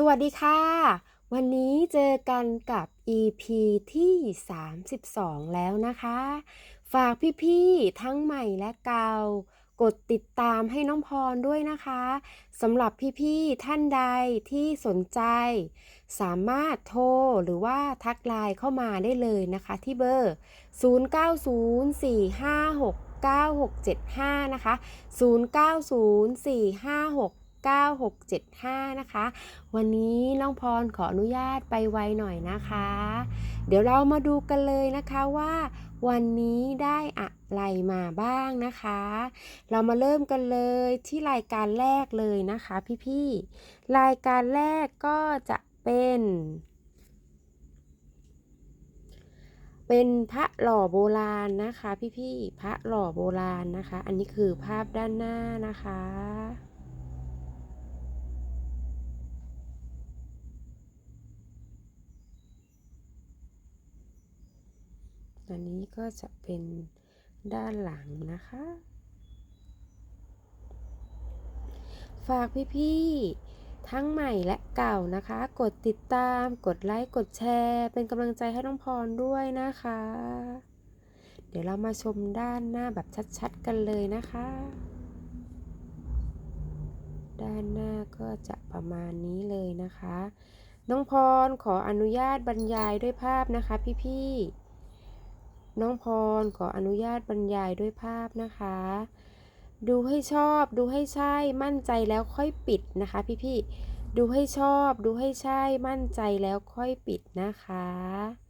สวัสดีค่ะ วันนี้เจอกันกับ EP ที่ 32 แล้วนะคะ ฝากพี่ๆ ทั้งใหม่และเก่ากดติดตามให้น้องพรด้วยนะคะสำหรับพี่ๆ ท่านใดที่สนใจ สามารถโทรหรือว่าทักไลน์เข้ามาได้เลยนะคะที่เบอร์ 0904569675 นะคะ 090456 9675 นะคะ วันนี้น้องพรขออนุญาตไปไวหน่อยนะคะ เดี๋ยวเรามาดูกันเลยนะคะว่า วันนี้ได้อะไรมาบ้างนะคะ เรามาเริ่มกันเลยที่รายการแรกเลยนะคะ พี่ๆ รายการแรกก็จะเป็น เป็นพระหล่อโบราณนะคะ พี่ๆ พระหล่อโบราณนะคะ อันนี้คือภาพด้านหน้านะคะ อันนี้ก็จะเป็นด้านหลังนะคะ ฝากพี่ๆ ทั้งใหม่และเก่านะคะ กดติดตาม กดไลค์ กดแชร์ เป็นกำลังใจให้น้องพรด้วยนะคะ เดี๋ยวเรามาชมด้านหน้าแบบชัดๆ กันเลยนะคะ ด้านหน้าก็จะประมาณนี้เลยนะคะ น้องพรขออนุญาตบรรยายด้วยภาพนะคะพี่ๆ น้องพรขออนุญาตบรรยายด้วยภาพนะคะ ดูให้ชอบ ดูให้ใช่ มั่นใจแล้วค่อยปิดนะคะพี่ๆ ดูให้ชอบ ดูให้ใช่ มั่นใจแล้วค่อยปิดนะคะ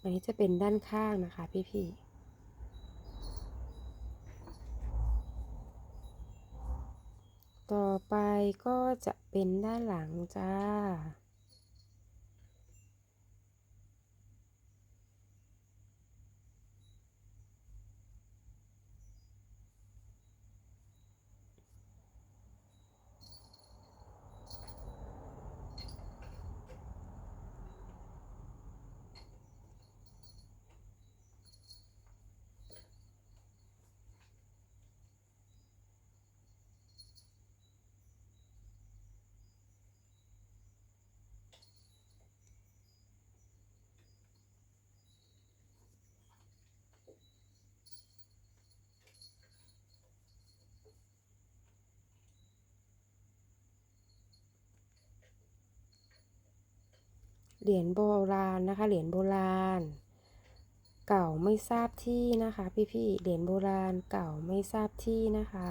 อันนี้จะเป็นด้านข้างนะคะพี่ๆต่อไปก็จะเป็นด้านหลังจ้า เหรียญโบราณนะคะ เหรียญโบราณ เก่าไม่ทราบที่นะคะ พี่ๆเหรียญโบราณเก่าไม่ทราบที่นะคะ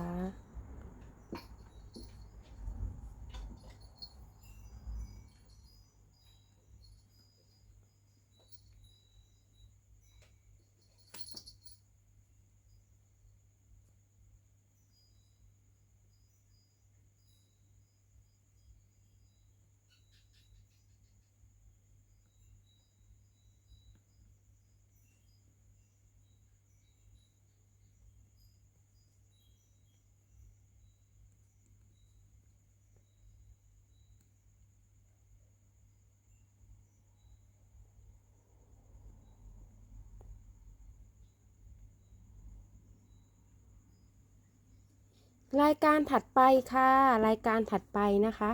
รายการถัดไปค่ะ รายการถัดไปนะคะ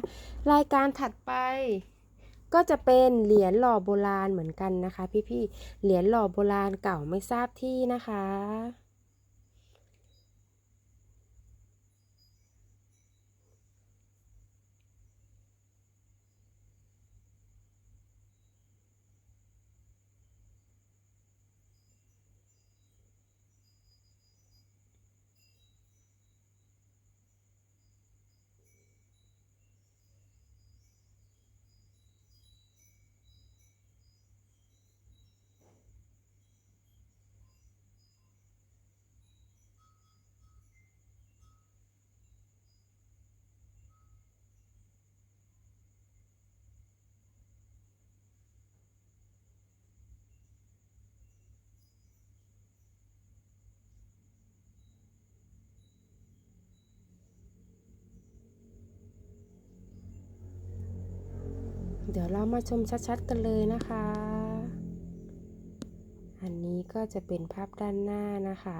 รายการถัดไป ก็จะเป็นเหรียญหล่อโบราณเหมือนกันนะคะ พี่ๆเหรียญหล่อโบราณเก่าไม่ทราบที่นะคะ เดี๋ยวเรามาชมชัดๆกันเลยนะคะ อันนี้ก็จะเป็นภาพด้านหน้านะคะ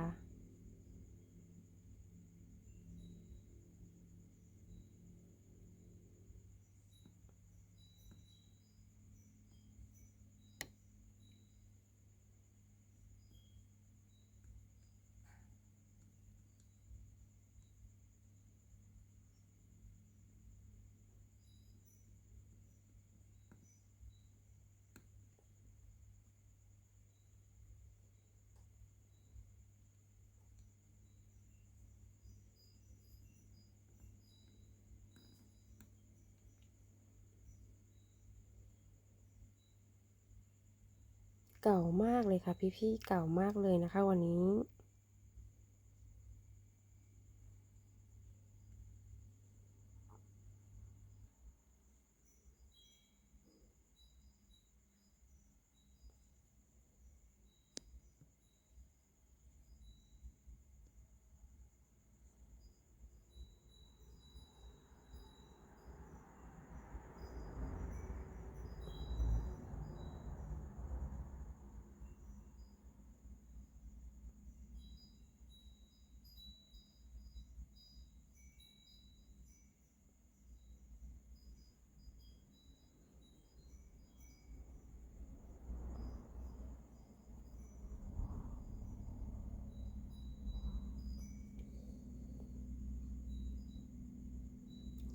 เก่ามากเลยค่ะพี่ๆเก่ามากเลยนะคะ วันนี้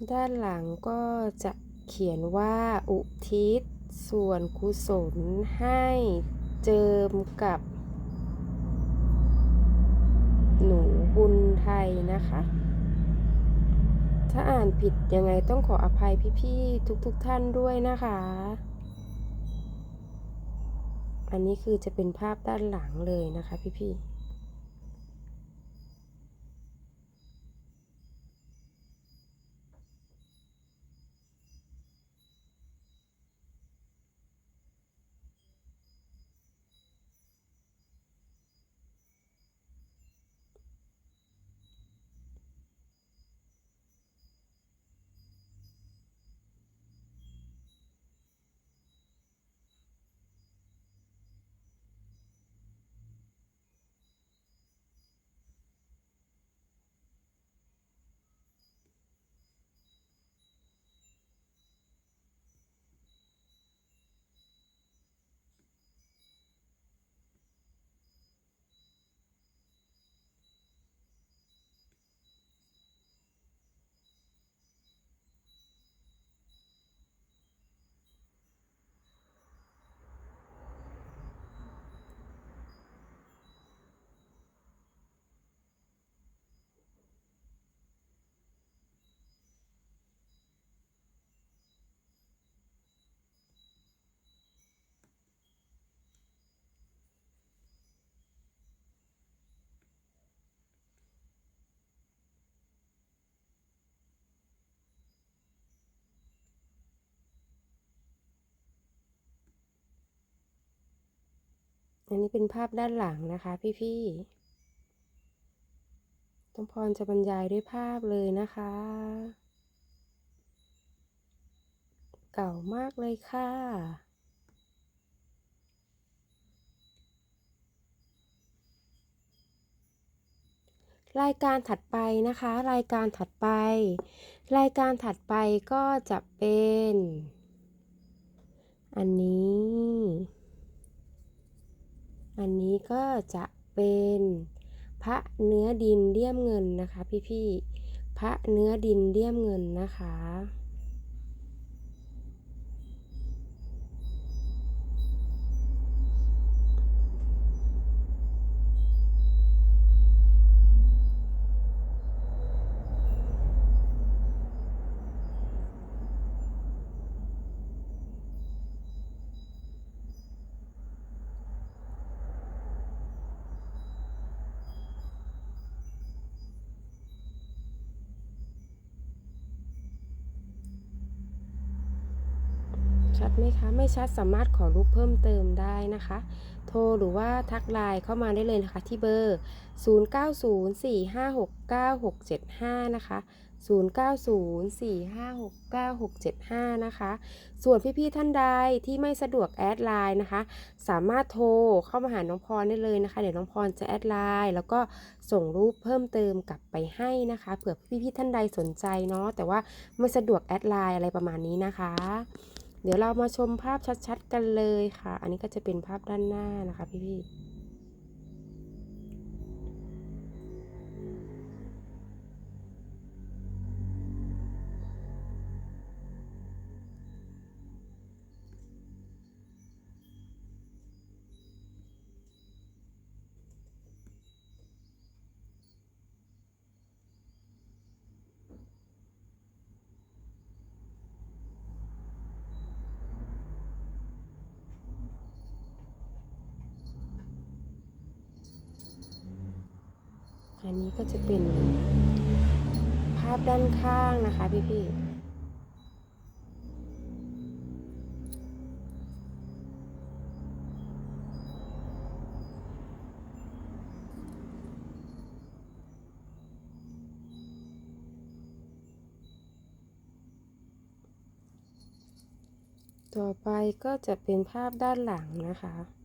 ด้านหลังก็จะเขียนว่าอุทิศส่วนกุศลให้เจิมกับ หนูบุญไทยนะคะ ถ้าอ่านผิดยังไงต้องขออภัยพี่ๆทุกๆทท่านด้วยนะคะ อันนี้คือจะเป็นภาพด้านหลังเลยนะคะพี่ๆ อันนี้เป็นภาพด้านหลังนะคะพี่ๆต้องพรจะบรรยายด้วยภาพเลยนะคะ เก่ามากเลยค่ะ รายการถัดไปนะคะ รายการถัดไป รายการถัดไปก็จะเป็น อันนี้ อันนี้ก็จะเป็นพระเนื้อดินเลี่ยมเงินนะคะพี่ๆพระเนื้อดินเลี่ยมเงินนะคะ ชัดไหมคะ ไม่ชัดสามารถขอรูปเพิ่มเติมได้นะคะ โทรหรือว่าทักไลน์เข้ามาได้เลยนะคะที่เบอร์ 0904569675 นะคะ 0904569675 นะคะ ส่วนพี่ๆท่านใดที่ไม่สะดวกแอดไลน์นะคะ สามารถโทรเข้ามาหาน้องพรได้เลยนะคะ เดี๋ยวน้องพรจะแอดไลน์แล้วก็ส่งรูปเพิ่มเติมกลับไปให้นะคะ เผื่อพี่ๆท่านใดสนใจเนาะ แต่ว่าไม่สะดวกแอดไลน์อะไรประมาณนี้นะคะ เดี๋ยวเรามาชมภาพชัดๆ กันเลยค่ะ อันนี้ก็จะเป็นภาพด้านหน้านะคะพี่ๆ อันนี้ก็จะเป็นภาพด้านข้างนะคะพี่ๆต่อไปก็จะเป็นภาพด้านหลังนะคะ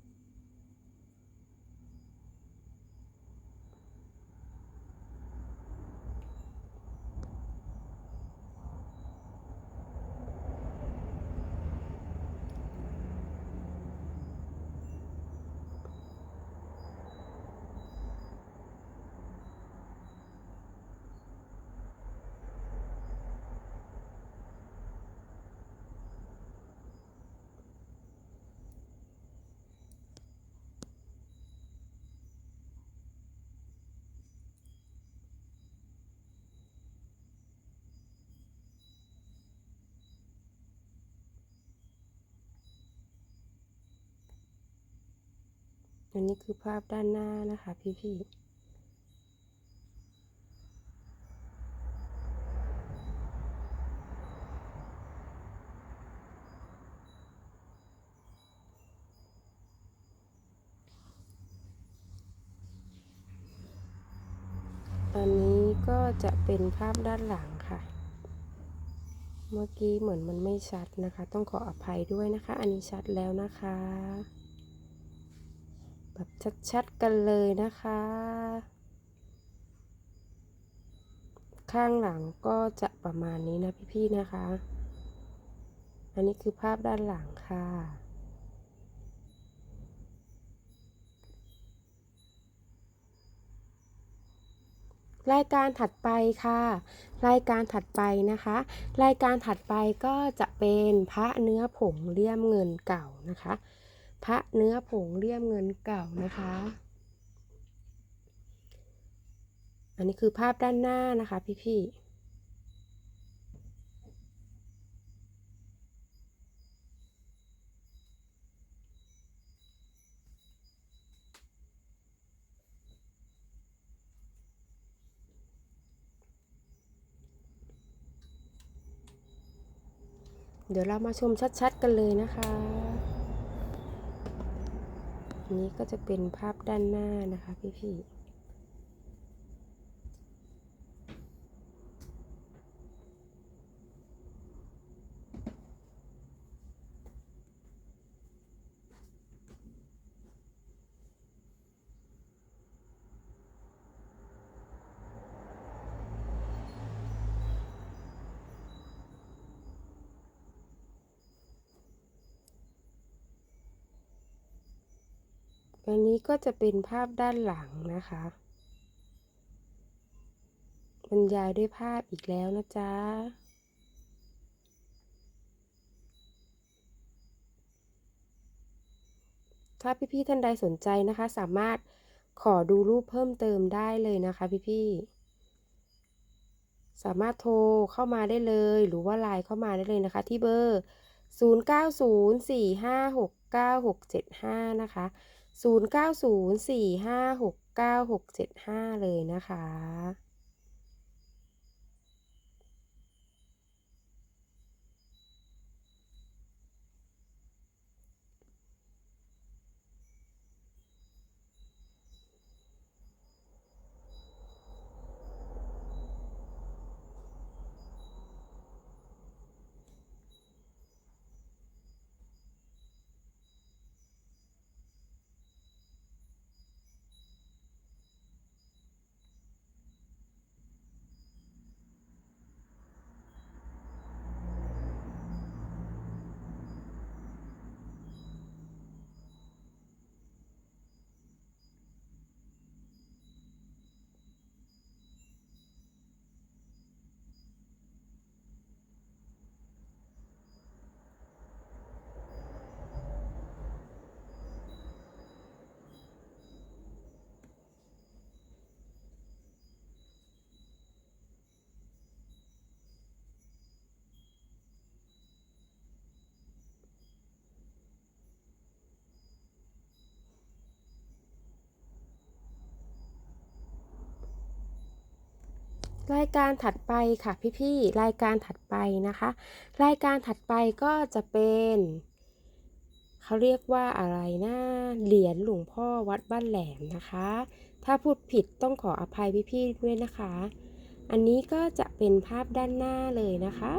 อันนี้คือภาพด้านหน้านะคะพี่ๆอันนี้ก็จะเป็นภาพด้านหลังค่ะ เมื่อกี้เหมือนมันไม่ชัดนะคะ ต้องขออภัยด้วยนะคะ อันนี้ชัดแล้วนะคะ แบบชัดๆกันเลยนะคะ ข้างหลังก็จะประมาณนี้นะพี่ๆนะคะ อันนี้คือภาพด้านหลังค่ะรายการถัดไปค่ะ รายการถัดไปนะคะ รายการถัดไปก็จะเป็นพระเนื้อผงเลี่ยมเงินเก่านะคะ พระเนื้อผงเลี่ยมเงินเก่านะคะ อันนี้คือภาพด้านหน้านะคะพี่ๆเดี๋ยวเรามาชมชัดๆกันเลยนะคะ นนี้ก็จะเป็นภาพด้านหน้านะคะพี่ๆ อันนี้ก็จะเป็นภาพด้านหลังนะคะ บรรยายด้วยภาพอีกแล้วนะจ๊ะถ้าพี่ๆท่านใดสนใจนะคะ สามารถขอดูรูปเพิ่มเติมได้เลยนะคะ พี่ๆสามารถโทรเข้ามาได้เลย หรือว่าไลน์เข้ามาได้เลยนะคะ ที่เบอร์ 0904569675 นะคะ 0904569675 เลยนะคะ รายการถัดไปค่ะพี่ๆรายการถัดไปนะคะ รายการถัดไปก็จะเป็นเขาเรียกว่าอะไรนะเหรียญหลวงพ่อวัดบ้านแหลมนะคะ ถ้าพูดผิดต้องขออภัยพี่ๆด้วยนะคะ อันนี้ก็จะเป็นภาพด้านหน้าเลยนะคะ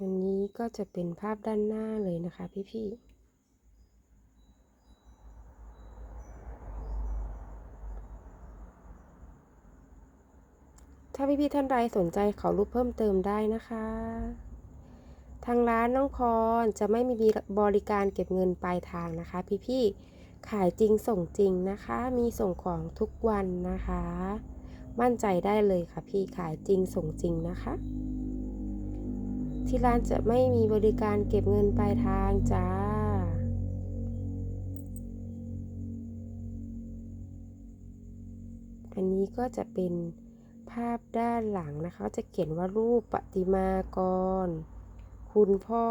อันนี้ก็จะเป็นภาพด้านหน้าเลยนะคะพี่ๆถ้าพี่ๆท่านใดสนใจขอรูปเพิ่มเติมได้นะคะ ทางร้านน้องพรจะไม่มีบริการเก็บเงินปลายทางนะคะ พี่ๆขายจริงส่งจริงนะคะ มีส่งของทุกวันนะคะ มั่นใจได้เลยค่ะพี่ขายจริงส่งจริงนะคะ ที่ร้านจะไม่มีบริการเก็บเงินปลายทางจ้า อันนี้ก็จะเป็นภาพด้านหลังนะคะ จะเขียนว่ารูปปฏิมากร คุณพ่อ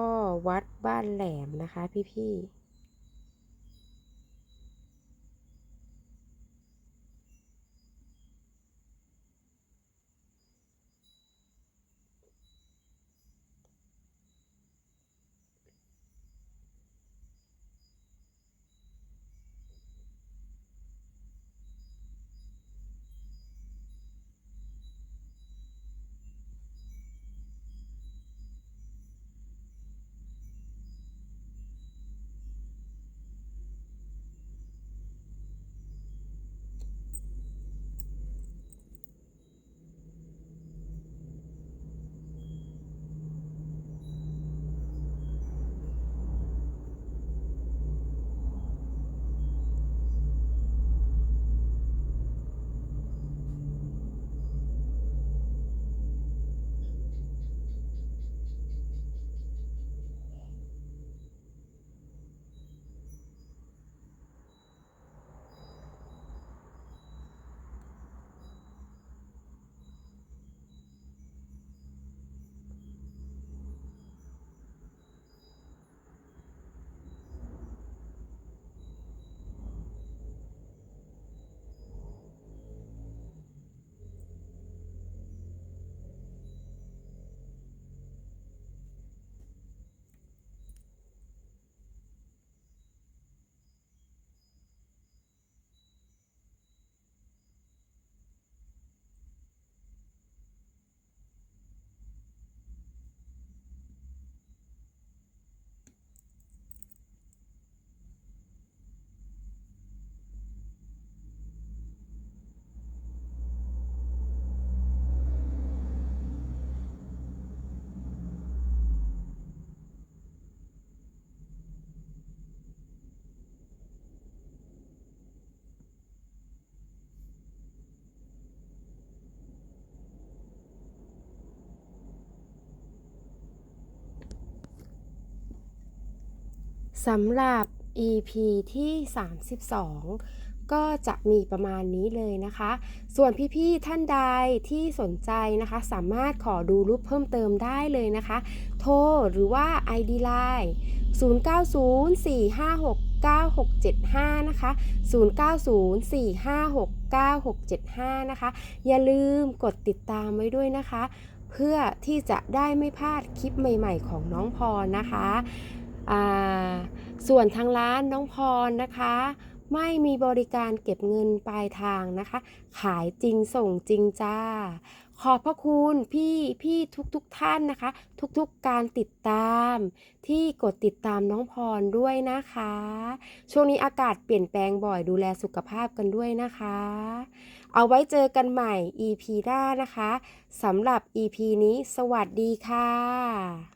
วัดบ้านแหลมนะคะพี่ๆ สำหรับ EP ที่ 32 ก็จะมีประมาณนี้เลยนะคะ ส่วนพี่ๆท่านใดที่สนใจนะคะ สามารถขอดูรูปเพิ่มเติมได้เลยนะคะ โทรหรือว่า ID Line 0904569675 นะคะ 0904569675 นะคะ อย่าลืมกดติดตามไว้ด้วยนะคะ เพื่อที่จะได้ไม่พลาดคลิปใหม่ๆของน้องพรนะคะ ส่วนทางร้านน้องพรนะคะ ไม่มีบริการเก็บเงินปลายทางนะคะ ขายจริงส่งจริงจ้า ขอบพระคุณพี่พี่ทุกทุกท่านนะคะ ทุกๆการติดตาม ที่กดติดตามน้องพรด้วยนะคะ ช่วงนี้อากาศเปลี่ยนแปลงบ่อยดูแลสุขภาพกันด้วยนะคะ เอาไว้เจอกันใหม่ EP หน้านะคะสำหรับ EP นี้สวัสดีค่ะ